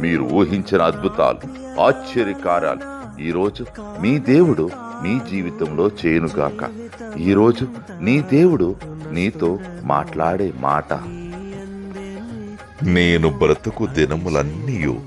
మీరు ఊహించిన అద్భుతాలు ఆశ్చర్యకార్యాలు ఈరోజు మీ దేవుడు నీ జీవితంలో చేయనుగాక ఈరోజు నీ దేవుడు నీతో మాట్లాడే మాట. నేను బ్రతుకు దినములన్నీ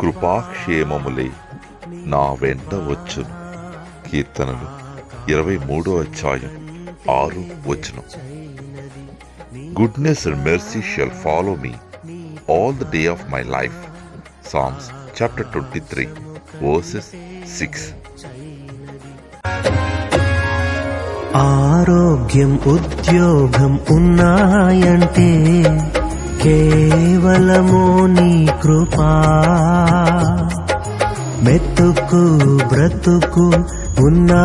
కృపాక్షేమములే నా వెంట వచ్చును. కీర్తనలు ఇరవై మూడో అధ్యాయం ఆరు వచనం. Goodness and mercy shall follow me all the day of my life Psalms chapter twenty three verses six ఆరోగ్యం ఉద్యోగం ఉన్నాయంటే కేవలము నీ కృపా మెతుకు బ్రతుకు ఉన్నా